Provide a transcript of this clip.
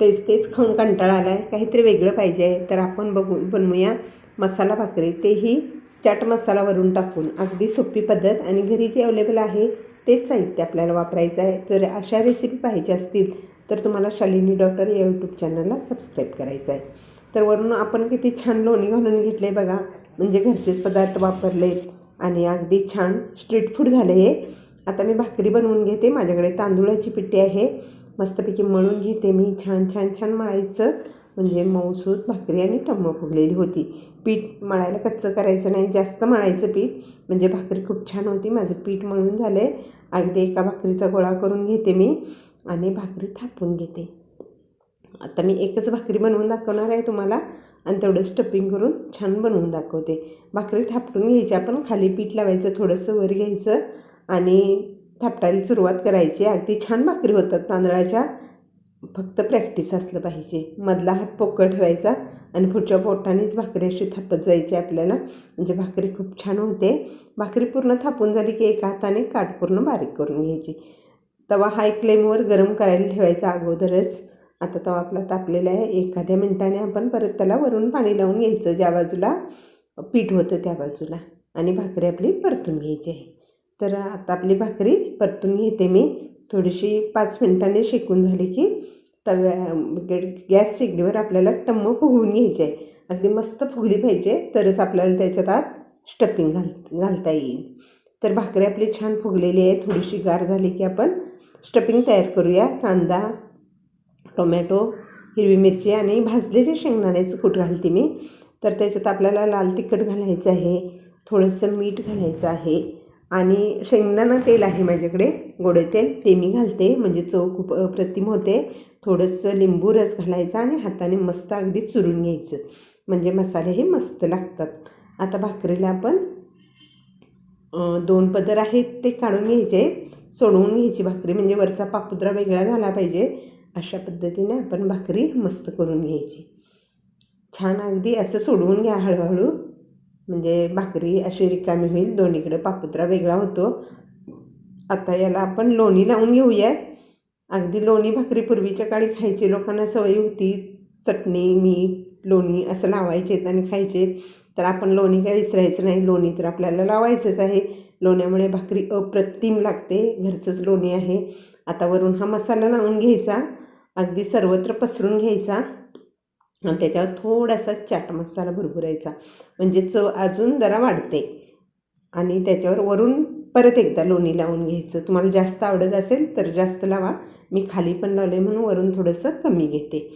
तेच तेच खाऊन कंटाळा आला आहे काहीतरी वेगळं पाहिजे आहे. तर आपण बघू बनवूया मसाला भाकरी. तेही चाट मसाला वरून टाकून. अगदी सोपी पद्धत आणि घरी जे अवेलेबल आहे तेच साहित्य आपल्याला वापरायचं आहे. जर अशा रेसिपी पाहिजे असतील तर तुम्हाला शालिनी डॉक्टर या यूट्यूब चॅनलला सबस्क्राईब करायचं आहे. तर वरून आपण किती छान लोणी घालून घेतले बघा. म्हणजे घरचेच पदार्थ वापरले आणि अगदी छान स्ट्रीट फूड झाले हे. आता मी भाकरी बनवून घेते. माझ्याकडे तांदुळाची पिठी आहे. मस्तपैकी मळून घेते मी. छान छान छान मळायचं. म्हणजे मऊसूत भाकरी आणि टम्म फुगलेली होती. पीठ मळायला कच्चं करायचं नाही. जास्त मळायचं पीठ. म्हणजे भाकरी खूप छान होती. माझं पीठ मळून झालं आहे अगदी एका भाकरीचा गोळा करून घेते मी आणि भाकरी थापून घेते. आता मी एकच भाकरी बनवून दाखवणार आहे तुम्हाला आणि तेवढं स्टफिंग करून छान बनवून दाखवते. भाकरी थापटून घ्यायची. आपण खाली पीठ लावायचं थोडंसं वर घ्यायचं आणि थापटायला सुरुवात करायची. अगदी छान भाकरी होतात. तांदळाच्या फक्त प्रॅक्टिस असलं पाहिजे. मधला हात पोकळ ठेवायचा आणि पुढच्या बोटानेच भाकरी अशी थापत जायची आपल्याला. म्हणजे भाकरी खूप छान होते. भाकरी पूर्ण थापून झाली की एका हाताने काठ पूर्ण बारीक करून घ्यायची. तवा हाय फ्लेमवर गरम करायला ठेवायचा अगोदरच. आता तवा आपला तापलेला आहे. एखाद्या मिनटाने आपण परत त्याला वरून पाणी लावून घ्यायचं. ज्या बाजूला पीठ होतं त्या बाजूला. आणि भाकरी आपली परतून घ्यायची आहे. तर आता आपली भाकरी परतून घेते मी. थोडीशी पाच मिनिटांनी शेकून झाली की तव्या म्हणजे गॅस शेगडीवर आपल्याला टम्म फुगवून घ्यायची आहे. अगदी मस्त फुगली पाहिजे तरच आपल्याला त्याच्यात आत स्टफिंग घाल घालता येईल. तर भाकरी आपली छान फुगलेली आहे. थोडीशी गार झाली की आपण स्टफिंग तयार करूया. कांदा टोमॅटो हिरवी मिरची आणि भाजलेले शेंगदाण्याचं कूट घालते मी. तर त्याच्यात आपल्याला लाल तिखट घालायचं आहे. थोडंसं मीठ घालायचं आहे. आणि शेंगदाणा तेल आहे माझ्याकडे गोडे तेल ते मी घालते. म्हणजे चव खूप अप्रतिम होते. थोडंसं लिंबू रस घालायचा आणि हाताने मस्त अगदी चुरून घ्यायचं. म्हणजे मसाले हे मस्त लागतात. आता भाकरीला आपण दोन पदर आहेत ते काढून घ्यायचे. सोडवून घ्यायची भाकरी. म्हणजे वरचा पापुद्रा वेगळा झाला पाहिजे. अशा पद्धतीने आपण भाकरी मस्त करून घ्यायची. छान अगदी असं सोडवून घ्या हळूहळू. म्हणजे भाकरी अशी रिकामी होईल. दोन्हीकडे पापुत्रा वेगळा होतो. आता याला आपण लोणी लावून घेऊयात अगदी लोणी भाकरी पूर्वीच्या काळी खायची. लोकांना सवय होती चटणी मीठ लोणी असं लावायचेत आणि खायचे. तर आपण लोणी काय विसरायचं नाही. लोणी तर आपल्याला लावायचंच आहे. लोण्यामुळे भाकरी अप्रतिम लागते. घरचंच लोणी आहे. आता वरून हा मसाला लावून घ्यायचा. अगदी सर्वत्र पसरून घ्यायचा. आणि त्याच्यावर थोडासा चाट मसाला भरभरायचा. म्हणजे चव अजून जरा वाढते. आणि त्याच्यावर वरून परत एकदा लोणी लावून घ्यायचं. तुम्हाला जास्त आवडत असेल तर जास्त लावा. मी खाली पण लावले म्हणून वरून थोडंसं कमी घेते.